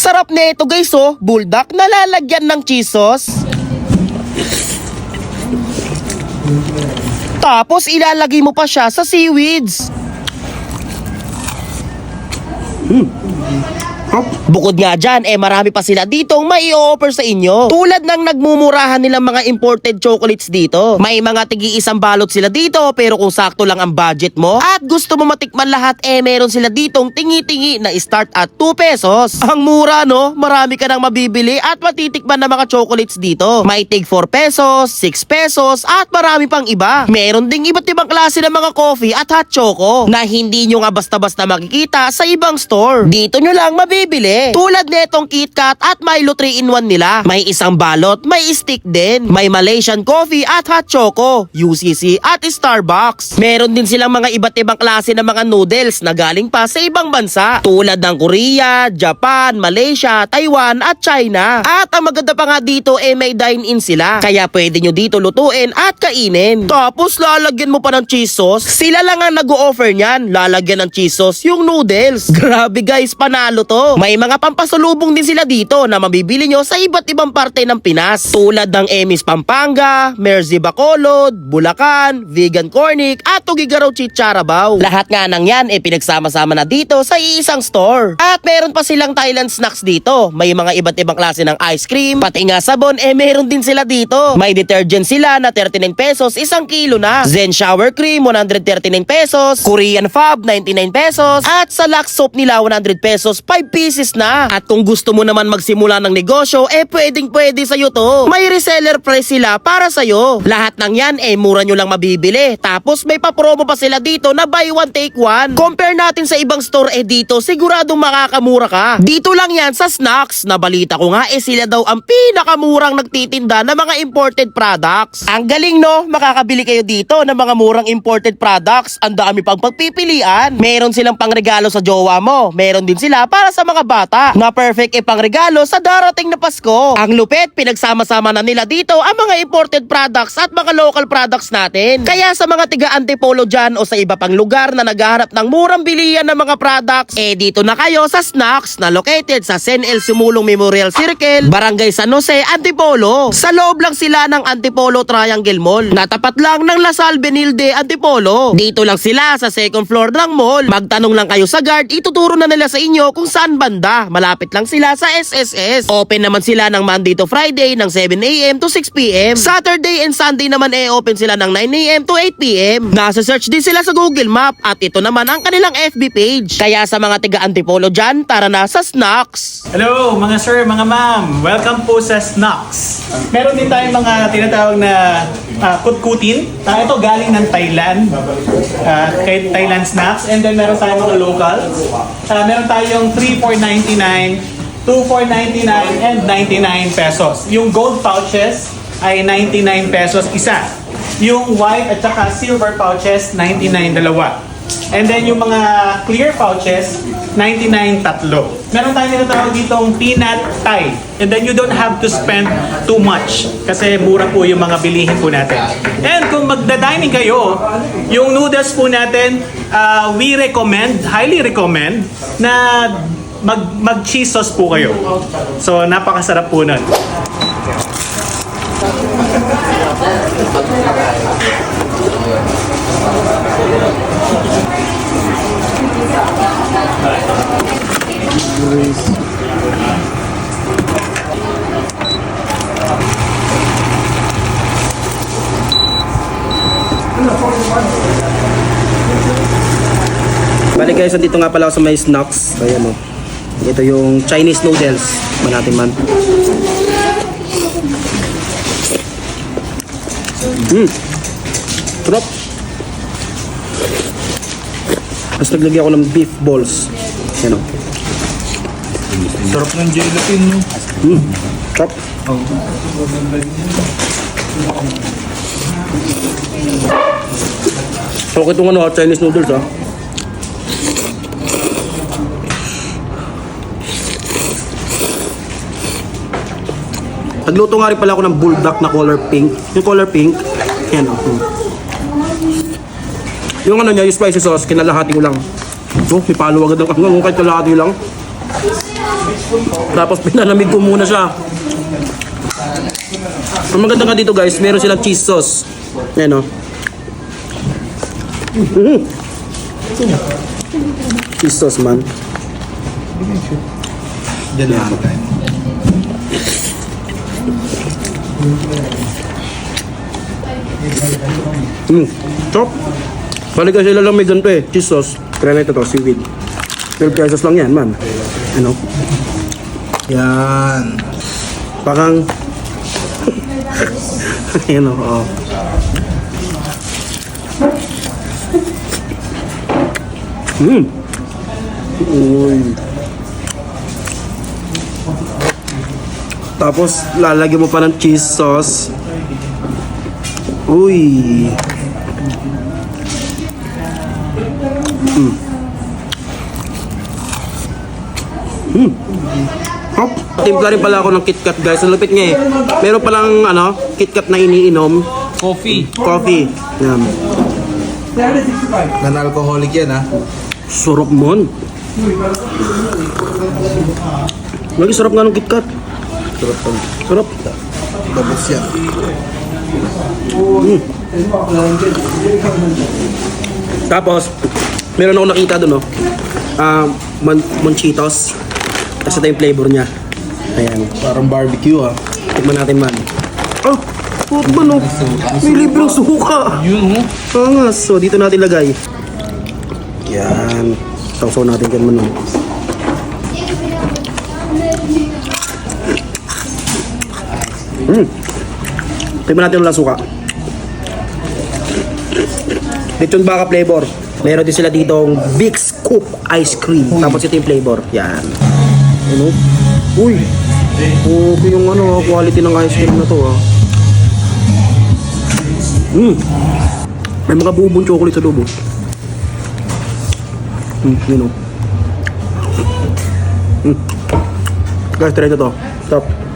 Sarap na ito guys oh, buldak na lalagyan ng cheese sauce. Tapos ilalagay mo pa siya sa seaweeds. Bukod nga dyan, eh marami pa sila ditong mai offer sa inyo. Tulad ng nagmumurahan nilang mga imported chocolates dito. May mga tigi isang balot sila dito pero kung sakto lang ang budget mo at gusto mo matikman lahat eh meron sila ditong tingi-tingi na start at 2 pesos. Ang mura no, marami ka nang mabibili at matitikman na mga chocolates dito. May tig 4 pesos, 6 pesos at marami pang iba. Meron ding iba't ibang klase ng mga coffee at hot choco na hindi nyo nga basta-basta makikita sa ibang store. Dito nyo lang mabibili. Tulad netong KitKat at Milo 3-in-1 nila. May isang balot, may stick din. May Malaysian coffee at hot choco, UCC at Starbucks. Meron din silang mga iba't ibang klase ng mga noodles na galing pa sa ibang bansa. Tulad ng Korea, Japan, Malaysia, Taiwan at China. At ang maganda pa nga dito eh may dine-in sila. Kaya pwede nyo dito lutuin at kainin. Tapos lalagyan mo pa ng cheese sauce. Sila lang ang nag-o-offer niyan. Lalagyan ng cheese sauce yung noodles. Grabe guys, panalo to. May mga pampasalubong din sila dito na mabibili nyo sa iba't ibang parte ng Pinas. Tulad ng Emis Pampanga, Merzi Bacolod, Bulacan, Vegan Cornic at Tugigaraw Chicharabaw. Lahat nga ng yan eh pinagsama-sama na dito sa iisang store. At meron pa silang Thailand snacks dito. May mga iba't ibang klase ng ice cream, pati nga sabon eh meron din sila dito. May detergent sila na 39 pesos isang kilo na. Zen Shower Cream 139 pesos, Korean Fab 99 pesos, at sa Lux Soap nila 100 pesos 5 pieces na. At kung gusto mo naman magsimula ng negosyo, eh pwedeng pwede sa'yo to. May reseller price sila para sa'yo. Lahat ng yan eh mura nyo lang mabibili. Tapos may pa-promo pa sila dito na buy one take one. Compare natin sa ibang store eh dito siguradong makakamura ka. Dito lang yan sa snacks. Nabalita ko nga eh sila daw ang pinakamurang nagtitinda ng mga imported products. Ang galing no, makakabili kayo dito ng mga murang imported products. Ang dami pang pagpipilian. Meron silang pangregalo sa jowa mo. Meron din sila para sa mga bata. Na perfect e pangregalo sa darating na Pasko. Ang lupit, pinagsama-sama na nila dito ang mga imported products at mga local products natin. Kaya sa mga tiga Antipolo dyan o sa iba pang lugar na naghahanap ng murang bilihan ng mga products, eh dito na kayo sa Snacks na located sa Sen El Sumulong Memorial Circle, Barangay San Jose, Antipolo. Sa loob lang sila ng Antipolo Triangle Mall. Natapat lang ng Lasal Benilde, Antipolo. Dito lang sila sa second floor ng mall. Magtanong lang kayo sa guard, ituturo na nila sa inyo kung saan banda. Malapit lang sila sa SSS. Open naman sila ng Monday to Friday ng 7am to 6pm. Saturday and Sunday naman eh open sila ng 9am to 8pm. Nasa search din sila sa Google Map at ito naman ang kanilang FB page. Kaya sa mga tiga Antipolo dyan, tara na sa Snacks! Hello mga sir, mga ma'am! Welcome po sa Snacks! Meron din tayong mga tinatawag na uh, kutkutin. Uh, ito galing ng Thailand. Uh, kay Thailand Snacks. And then meron tayong mga local. Uh, meron tayong 3, 4, $24.99 and 99 pesos. Yung gold pouches ay 99 pesos isa. Yung white at saka silver pouches, 99 dalawa. And then yung mga clear pouches, 99 tatlo. Meron tayong tinatawag ditong peanut tie. And then you don't have to spend too much kasi mura po yung mga bilihin po natin. And kung magda-dining kayo, yung noodles po natin, uh, we recommend, highly recommend, na mag, mag cheese sauce po kayo. So napakasarap po nun. Bali guys, dito nga pala ako sa may snacks. Ayan o. Ito yung Chinese noodles. Man natin man. Mmm. Sarap. Tapos naglagyan ako ng beef balls. Ayan o. Sarap ng gelatin, no? Mmm. Sarap. So, itong ano, Chinese noodles ah. Nagluto nga rin pala ako ng bulldog na color pink. Yung color pink, yan. Hmm. Yung ano niya, yung spicy sauce, kinalahati ko lang. Oh, may palo agad ang kahit kalahati lang. Tapos pinalamig ko muna siya. Ang maganda nga dito guys, meron silang cheese sauce. Ayan o. Mm. Cheese sauce man. Tayo. Mm. Chop. Balik kasi may ganito eh. Cheese sauce. Try na ito to, seaweed. 12 pesos lang yan man. Ano? Yan. Parang... Ayan o, oo. Mm. Uy. Tapos, lalagyan mo pa ng cheese sauce. Uy. Mm. Mm. Hop. Timpla rin pala ako ng KitKat guys. Ang lupit nga eh. Meron palang ano, KitKat na iniinom. Coffee. Coffee. Yan. Non-alcoholic yan ha. Sarap mon. Lagi sarap nga ng KitKat. Sarap to. Sarap. Tapos yan. Tapos, meron ako nakita doon, no? Ah, mon Monchitos. Tapos ito yung flavor niya. Ayan. Parang barbecue ah. Tikman natin man. Oh! Puto ba no? May libreng suka! Yun oh. Angas. So, dito natin lagay. Yan. Sausaw natin dyan man. no? Hmm. Tingnan natin ulang suka. Lechon baka flavor. Meron din sila ditong Big Scoop Ice Cream. Tapos ito yung flavor. Yan. Ano? Uy! Okay yung ano, quality ng ice cream na to ah. Mm. May mga bubong chocolate sa loob. oh. Mm, yun oh. Mm. Guys, try nyo to. Stop.